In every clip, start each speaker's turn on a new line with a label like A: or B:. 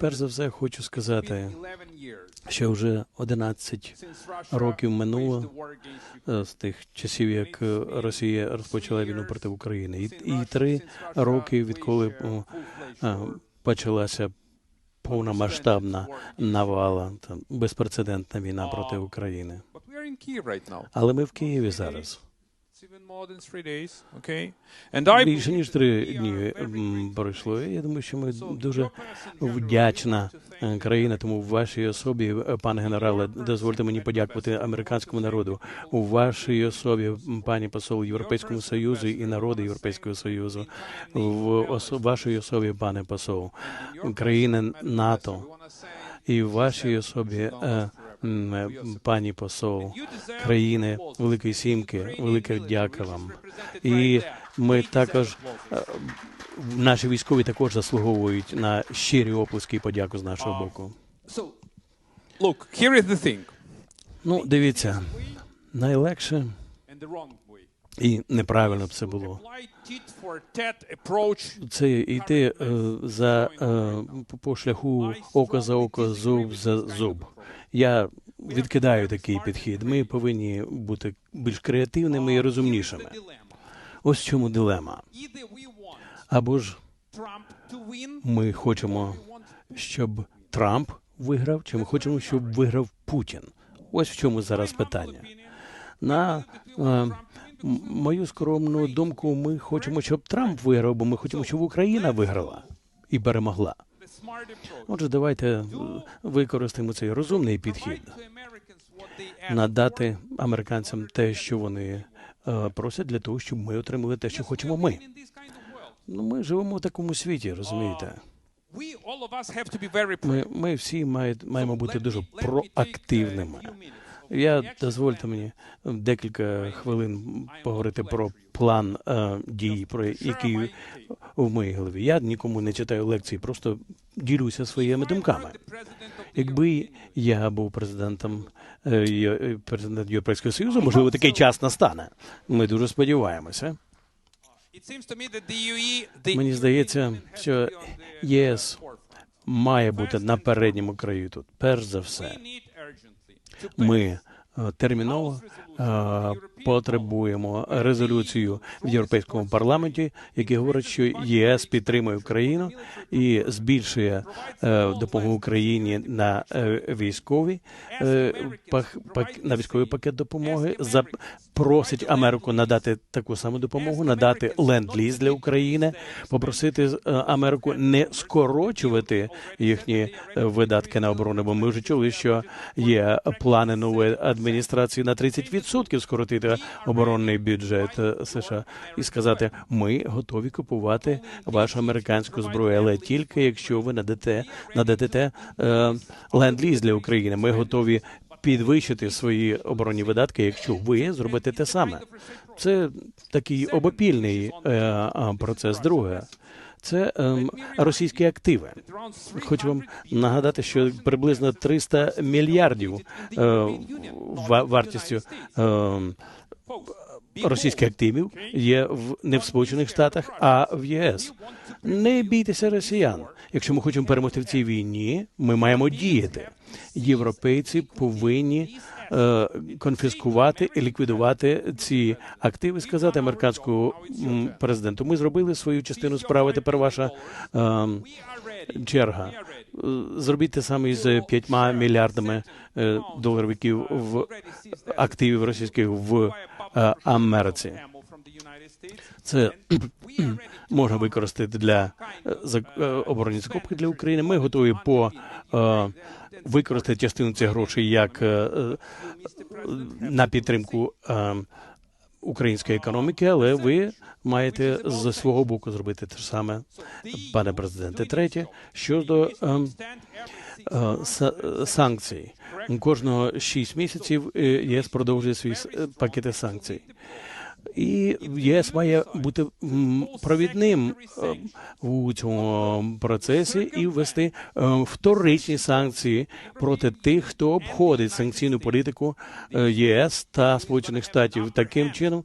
A: Перш за все, хочу сказати, що вже 11 років минуло е, з тих часів, як е, Росія розпочала війну проти України, і, і три роки, відколи почалася повномасштабна навала, там, безпрецедентна війна проти України. Але ми в Києві зараз. Більше ніж три дні пройшло. Я думаю, що ми дуже вдячна е, країна. Тому в вашій особі, е, пане генерале, дозвольте мені подякувати американському народу. У вашій особі, пані посол Європейському Союзу і народу Європейського Союзу, в осо- вашій особі, пане посол, країни НАТО і в вашій особі. е, е, Пані посол країни Великої Сімки, велика дяка вам. І ми також е, наші військові також заслуговують на щирі оплески і подяку з нашого боку.
B: Look, here is the thing.
A: Ну, дивіться, найлегше і неправильно б це було. Це йти е, за е, по шляху око за око, зуб за зуб. Я відкидаю такий підхід. Ми повинні бути більш креативними і розумнішими. Ось чому дилема. Або ж ми хочемо, щоб Трамп виграв, чи ми хочемо, щоб виграв Путін. Ось в чому зараз питання. На е, мою скромну думку, ми хочемо, щоб Трамп виграв, бо ми хочемо, щоб Україна виграла і перемогла. Отже, давайте е, використаємо цей розумний підхід, надати американцям те, що вони е, просять для того, щоб ми отримали те, що хочемо ми. Ну, ми живемо в такому світі, розумієте? Ми, ми всі мають, маємо бути дуже проактивними. Я дозвольте мені декілька хвилин поговорити про план е, дій, про який в моїй голові. Я нікому не читаю лекції, просто ділюся своїми думками. Якби я був президентом е, е, президент Європейського Союзу, можливо, такий час настане. Ми дуже сподіваємося. Мені здається, що ЄС має бути на передньому краю тут. Перш за все, ми терміново. е, потребуємо резолюцію в європейському парламенті, який говорить, що ЄС підтримує Україну і збільшує е, допомогу Україні на е, військові е, на військовий пакет допомоги. Запросить Америку надати таку саму допомогу, надати ленд-ліз для України, попросити е, Америку не скорочувати їхні е, видатки на оборону. Бо ми вже чули, що є плани нової адміністрації на 30% скоротити оборонний бюджет е, США і сказати: ми готові купувати вашу американську зброю, але тільки якщо ви надате нададете е, ленд-ліз для України. Ми готові підвищити свої оборонні видатки, якщо ви зробите те саме. Це такий обопільний е, процес. Друге. Це ем, російські активи. Хочу вам нагадати, що приблизно 300 мільярдів е, ва- вартістю е, російських активів є в не в Сполучених Штатах, а в ЄС. Не бійтеся росіян. Якщо ми хочемо перемогти в цій війні, ми маємо діяти. Європейці повинні конфіскувати і ліквідувати ці активи. Сказати американському президенту. Ми зробили свою частину справи. Тепер ваша. Е, черга. Е, Зробіть те саме із п'ятьма мільярдами е, доларів, в активів російських в е, Америці. Це можна використати для е, е, оборонні закупки для України. Ми готові по е, використати частину цих грошей як на підтримку української економіки, але ви маєте з свого боку зробити те ж саме, пане президенте. Третє щодо санкцій. Кожного шість місяців ЄС продовжує свій пакети санкцій. І ЄС має бути провідним е, у цьому процесі і ввести е, вторичні санкції проти тих, хто обходить санкційну політику е, ЄС та Сполучених Штатів. Таким чином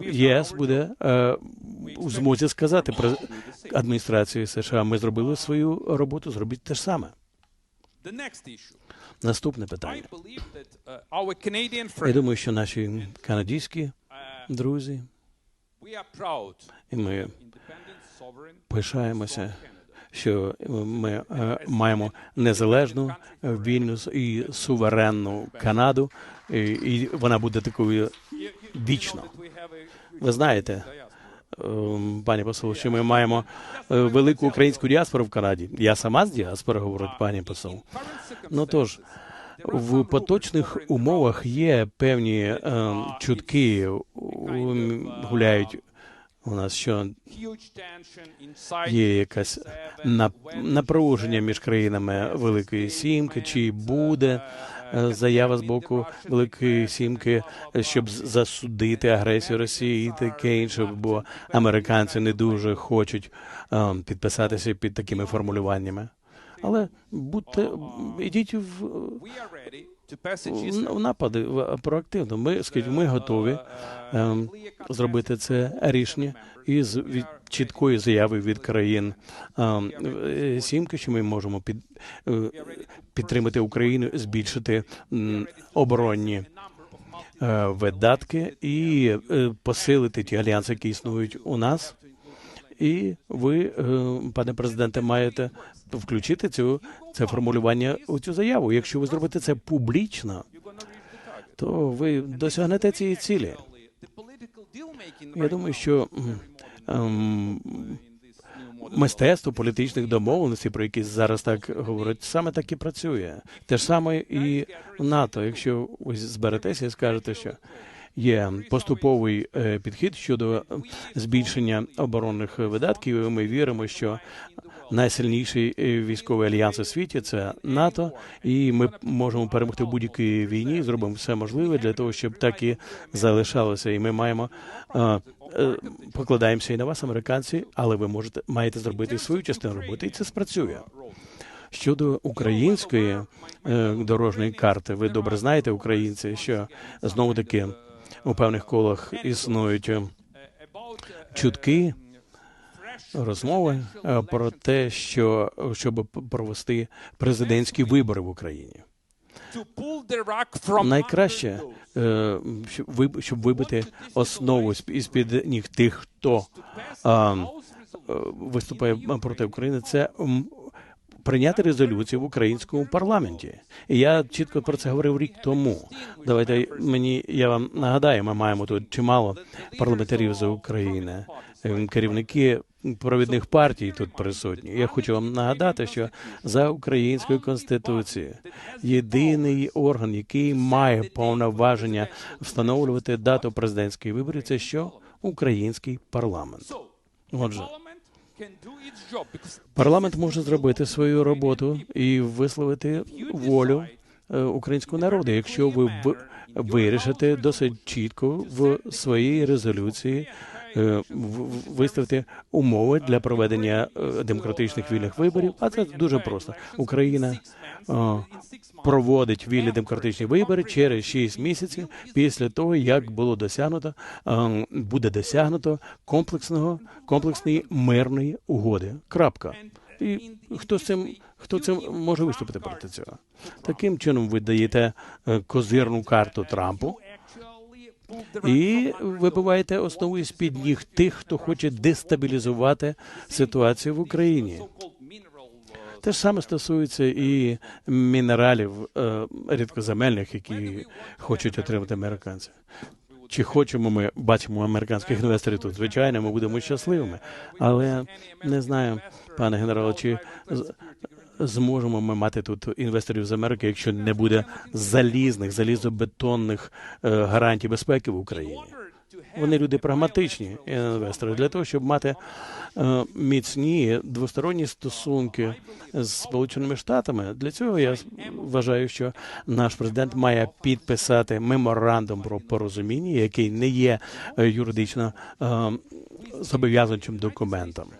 A: ЄС буде у змозі сказати адміністрації США. Ми зробили свою роботу, зробіть те ж саме. Наступне питання.
B: uh,
A: Я думаю, що наші канадські
B: uh,
A: друзі, і ми пишаємося, що ми е, маємо незалежну, вільну і суверенну Канаду, і, вона буде такою вічно. Ви знаєте, Пані посол, що ми маємо е, велику українську діаспору в Канаді. Я сама з діаспори, говорить пані посол. Ну тож, в поточних умовах є певні е, чутки, гуляють у нас, що є якась нап- напруження між країнами Великої Сімки, чи буде заява з боку Великої Сімки, е, щоб засудити агресію Росії і таке інше, бо американці не дуже хочуть е, підписатися під такими формулюваннями. Але будьте ідіть в, в, напади проактивно. Ми скажіть, ми готові ем, зробити це рішення із від чіткої заяви від країн е, сімки, що ми можемо під е, підтримати Україну, збільшити оборонні е, видатки і посилити ті альянси, які існують у нас. І ви, пане президенте, маєте включити цю це формулювання у цю заяву. Якщо ви зробите це публічно, то ви досягнете цієї цілі. Я думаю, що ем, мистецтво політичних домовленостей, про які зараз так говорять, саме так і працює. Те ж саме і в НАТО. Якщо ви зберетеся і скажете, що є поступовий е, підхід щодо збільшення оборонних видатків, і ми віримо, що найсильніший е, військовий альянс у світі це НАТО, і ми можемо перемогти в будь-якій війні. Зробимо все можливе для того, щоб так і залишалося. І ми маємо е, покладаємося і на вас, американці, але ви можете маєте зробити свою частину роботи, і це спрацює. Щодо української дорожньої карти, ви добре знаєте, українці, що знову таки у певних колах існують е, чутки, розмови е, про те, що щоб провести президентські вибори в Україні. Найкраще, е, щоб ви- щоб вибити основу з під ніг тих, хто виступає проти України, це прийняти резолюцію в українському парламенті. І я чітко про це говорив рік тому. Давайте мені я вам нагадаю, ми маємо тут чимало парламентарів з України, е, керівники провідних партій тут присутні. Я хочу вам нагадати, що за українською конституцією єдиний орган, який має повноваження встановлювати дату президентських виборів, це що український парламент. Отже, парламент може зробити свою роботу і висловити волю е, українського народу, якщо ви вирішите досить чітко в своїй резолюції виставити умови для проведення е, демократичних вільних виборів. А це дуже просто. Україна е, проводить вільні демократичні вибори через 6 місяців після того, як було досягнуто е, буде досягнуто комплексного комплексної мирної угоди. Крапка. І хто з цим хто цим може виступити проти цього? Таким чином ви даєте е, козирну карту Трампу і вибиваєте основу із під ніг тих, хто хоче дестабілізувати ситуацію в Україні. Те ж саме стосується і мінералів е, рідкоземельних, які хочуть отримати американці. Чи хочемо ми бачимо американських інвесторів тут? Звичайно, ми будемо щасливими, але не знаю, пане генерале, чи зможемо ми мати тут інвесторів з Америки, якщо не буде залізних, залізобетонних е, гарантій безпеки в Україні. Вони люди прагматичні інвестори для того, щоб мати е, міцні двосторонні стосунки з Сполученими Штатами. Для цього я вважаю, що наш президент має підписати меморандум про порозуміння, який не є е, юридично зобов'язуючим документом.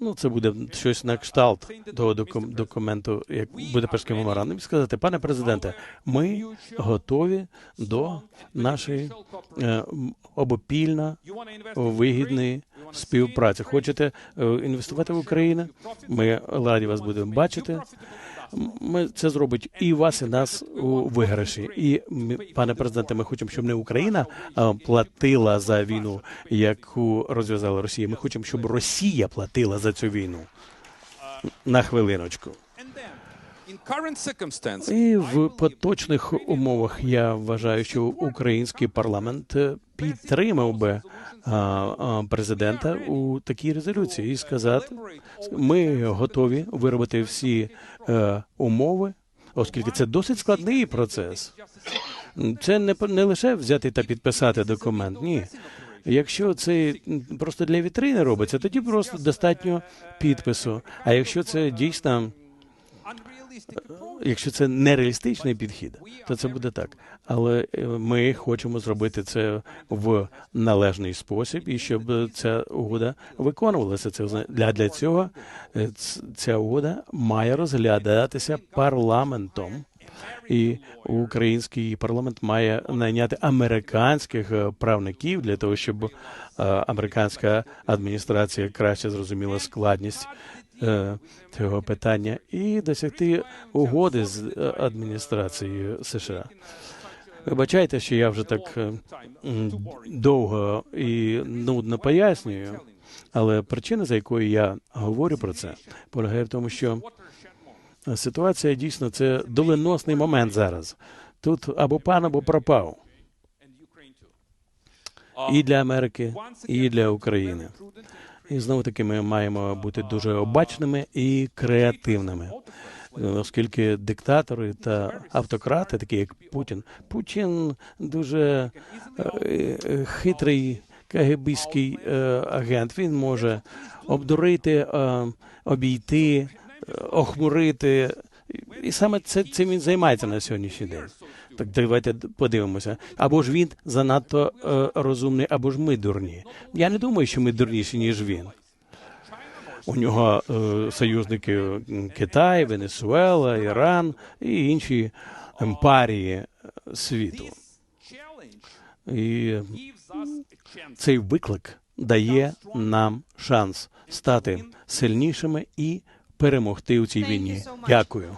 A: Ну, це буде щось на кшталт того докум- документу, як Будапештський меморандум, і сказати, пане президенте, ми готові до нашої е, обопільно вигідної співпраці. Хочете е, інвестувати в Україну? Ми раді вас будемо бачити. Ми це зробить і вас, і нас у виграші. І пане президенте, ми хочемо, щоб не Україна платила за війну, яку розв'язала Росія. Ми хочемо, щоб Росія платила за цю війну. На хвилиночку. І в поточних умовах я вважаю, що український парламент е, підтримав би а, а, президента у такій резолюції і сказати, ми готові виробити всі е, умови, оскільки це досить складний процес. Це не, не лише взяти та підписати документ. Ні. Якщо це просто для вітрини робиться, тоді просто достатньо підпису. А якщо це дійсно якщо це нереалістичний підхід, то це буде так. Але е, ми хочемо зробити це в належний спосіб, і щоб е, ця угода виконувалася. Це для, для цього е, ця угода має розглядатися парламентом. І український парламент має найняти американських е, правників для того, щоб е, американська адміністрація краще зрозуміла складність е, цього питання і досягти угоди з е, адміністрацією США. Вибачайте, що я вже так е, довго і нудно пояснюю, але причина, за якою я говорю про це, полягає в тому, що ситуація дійсно це доленосний момент зараз. Тут або пан, або пропав. І для Америки, і для України. І знову таки ми маємо бути дуже обачними і креативними. Оскільки диктатори та автократи, такі як Путін, Путін дуже е, е, хитрий КГБський е, агент. Він може обдурити, обійти, охмурити. І саме це цим він займається на сьогоднішній день. Так давайте подивимося. Або ж він занадто е, розумний, або ж ми дурні. Я не думаю, що ми дурніші, ніж він. У нього е, союзники Китай, Венесуела, Іран і інші емпарії е, світу. І цей виклик дає нам шанс стати сильнішими і перемогти у цій війні. Дякую.